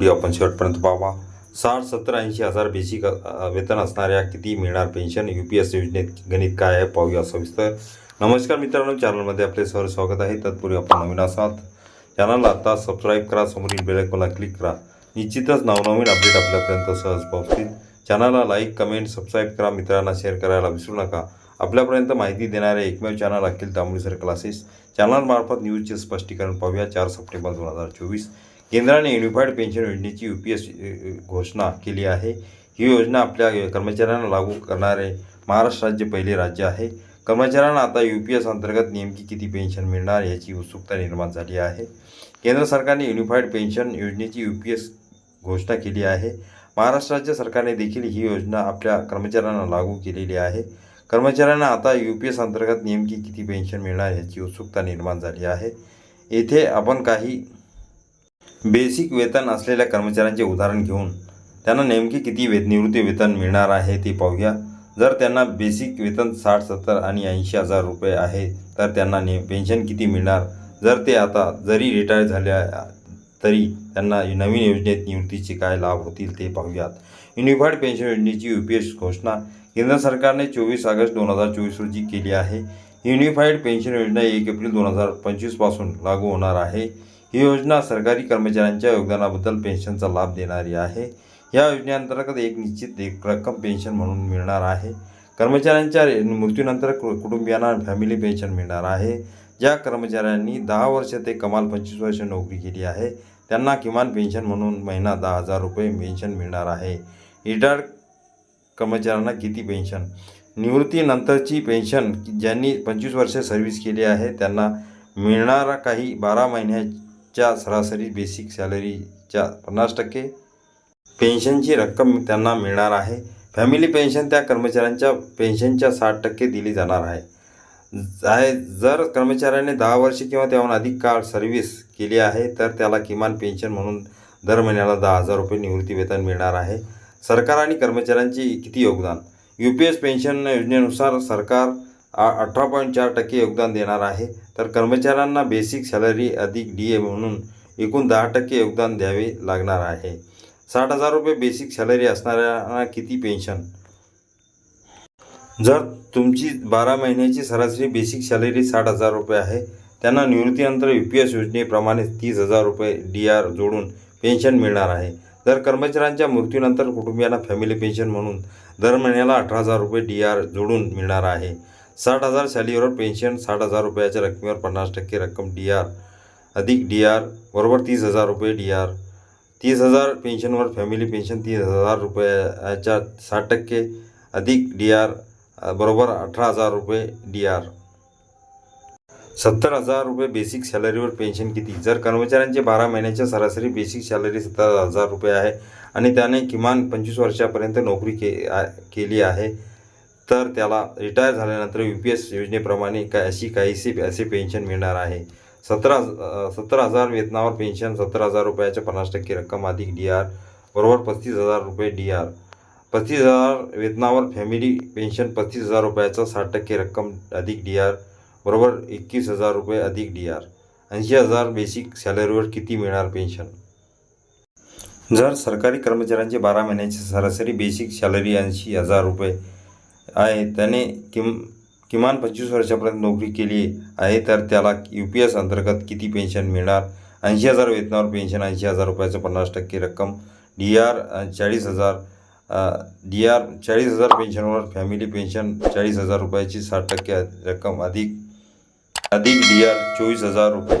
आपण शेवटपर्यंत पाहावा साठ सत्तर ऐंशी हजार बेसिक वेतन असणाऱ्या किती मिळणार पेन्शन यू पी एस योजनेत गणित काय आहे पाहूया सविस्तर नमस्कार मित्रांनो चॅनलमध्ये आपले सर स्वागत आहे. तत्पूर्वी आपण नवीन असाल चॅनलला आता सबस्क्राईब करा समोरील बेलायकॉनला क्लिक करा. निश्चितच नवनवीन अपडेट आपल्यापर्यंत सहज पोहोचतील. चॅनलला लाईक कमेंट सबस्क्राईब करा. मित्रांना शेअर करायला विसरू नका. आपल्यापर्यंत माहिती देणारे एकमेव चॅनल अखिल तांबडीसर क्लासेस चॅनलमार्फत न्यूजचे स्पष्टीकरण पाहूया. चार सप्टेंबर दोन हजार चोवीस. केंद्राने युनिफाईड पेन्शन योजनेची यू पी एस घोषणा केली आहे. ही योजना आपल्या कर्मचाऱ्यांना लागू करणारे महाराष्ट्र राज्य पहिले राज्य आहे. कर्मचाऱ्यांना आता यू पी एस अंतर्गत नेमकी किती पेन्शन मिळणार याची उत्सुकता निर्माण झाली आहे. केंद्र सरकारने युनिफाईड पेन्शन योजनेची यू पी एस घोषणा केली आहे. महाराष्ट्र राज्य सरकारने देखील ही योजना आपल्या कर्मचाऱ्यांना लागू केलेली आहे. कर्मचाऱ्यांना आता यू पी एस अंतर्गत नेमकी किती पेन्शन मिळणार याची उत्सुकता निर्माण झाली आहे. येथे आपण काही बेसिक वेतन असलेल्या कर्मचाऱ्यांचे उदाहरण घेऊन त्यांना नेमके किती वेत निवृत्ती वेतन मिळणार आहे ते पाहूया. जर त्यांना बेसिक वेतन साठ सत्तर आणि ऐंशी हजार रुपये आहे तर त्यांना ने पेन्शन किती मिळणार? जर ते आता जरी रिटायर झाल्या तरी त्यांना नवीन योजनेत निवृत्तीचे काय लाभ होतील ते पाहूयात. युनिफाईड पेन्शन योजनेची यू पी एस घोषणा केंद्र सरकारने चोवीस ऑगस्ट दोन हजार चोवीस रोजी केली आहे. युनिफाईड पेन्शन योजना एक एप्रिल दोन हजार पंचवीसपासून लागू होणार आहे. ही योजना सरकारी कर्मचाऱ्यांच्या योगदानाबद्दल पेन्शनचा लाभ देणारी आहे. या योजनेअंतर्गत एक निश्चित एक रक्कम पेन्शन म्हणून मिळणार आहे. कर्मचाऱ्यांच्या मृत्यूनंतर कु- कुटुंबियांना फॅमिली पेन्शन मिळणार आहे. ज्या कर्मचाऱ्यांनी दहा वर्ष ते कमाल पंचवीस वर्ष नोकरी केली आहे त्यांना किमान पेन्शन म्हणून महिना दहा हजार रुपये पेन्शन मिळणार आहे. रिटायर्ड कर्मचाऱ्यांना किती पेन्शन? निवृत्तीनंतरची पेन्शन ज्यांनी पंचवीस वर्ष सर्व्हिस केली आहे त्यांना मिळणारा काही बारा च्या सरासरी बेसिक सॅलरीच्या पन्नास टक्के. पेन्शनची रक्कम त्यांना मिळणार आहे. फॅमिली पेन्शन त्या कर्मचाऱ्यांच्या पेन्शनच्या साठ टक्के दिली जाणार आहे. आहे जर कर्मचाऱ्याने दहा वर्षे किंवा त्याहून अधिक काळ सर्व्हिस केली आहे तर त्याला किमान पेन्शन म्हणून दर महिन्याला दहा हजार रुपये निवृत्तीवेतन मिळणार आहे. सरकार आणि कर्मचाऱ्यांचे किती योगदान? यू पी एस पेन्शन योजनेनुसार सरकार अठरा पॉईंट चार टक्के योगदान देणार आहे. तर कर्मचाऱ्यांना बेसिक सॅलरी अधिक डी ए म्हणून एकूण दहा टक्के योगदान द्यावे लागणार आहे. साठ हजार रुपये बेसिक सॅलरी असणाऱ्यांना किती पेन्शन जर तुमची बारा महिन्याची सरासरी बेसिक सॅलरी साठ हजार रुपये आहे त्यांना निवृत्तीनंतर यू पी एस योजनेप्रमाणे तीस हजार रुपये डी आर जोडून पेन्शन मिळणार आहे. जर कर्मचाऱ्यांच्या मृत्यूनंतर कुटुंबियांना फॅमिली पेन्शन म्हणून दर महिन्याला अठरा हजार रुपये डी आर जोडून मिळणार आहे. साठ हजार सॅलरीवर पेन्शन साठ हजार रुपयाच्या रकमेवर पन्नास टक्के रक्कम डी आर. अधिक डी आर बरोबर तीस हजार रुपये डी आर. तीस हजार पेन्शनवर फॅमिली पेन्शन तीस हजार रुपयाच्या साठ टक्के. अधिक डी आर बरोबर अठरा हजार रुपये डी आर. सत्तर हजार रुपये बेसिक सॅलरीवर पेन्शन किती? जर कर्मचाऱ्यांचे बारा महिन्याच्या सरासरी बेसिक सॅलरी सत्तर हजार रुपये आहे आणि त्याने किमान पंचवीस वर्षापर्यंत नोकरी के केली आहे तर त्याला रिटायर झाल्यानंतर यू पी एस योजनेप्रमाणे काय अशी काहीशी असे पेन्शन मिळणार आहे. सतरा सतरा सत्तर हजार वेतनावर पेन्शन सत्तर हजार रुपयाच्या पन्नास टक्के रक्कम अधिक डी आर बरोबर पस्तीस हजार रुपये डी आर पस्तीस हजार वेतनावर फॅमिली पेन्शन पस्तीस हजार रुपयाचा साठ टक्के रक्कम अधिक डी आर बरोबर एकवीस हजार रुपये अधिक डी आर ऐंशी हजार बेसिक सॅलरीवर किती मिळणार पेन्शन जर सरकारी कर्मचाऱ्यांचे बारा महिन्याची सरासरी बेसिक सॅलरी ऐंशी हजार रुपये आहे. त्याने किम किमान पंचवीस वर्षापर्यंत नोकरी केली आहे. तर त्याला यू पी एस अंतर्गत किती पेन्शन मिळणार? ऐंशी हजार वेतनावर पेन्शन ऐंशी हजार रुपयाचं पन्नास टक्के रक्कम. डी आर चाळीस हजार डी आर चाळीस हजार पेन्शनवर फॅमिली पेन्शन चाळीस हजार रुपयाची साठ टक्के रक्कम. अधिक अधिक डी आर चोवीस हजार रुपये.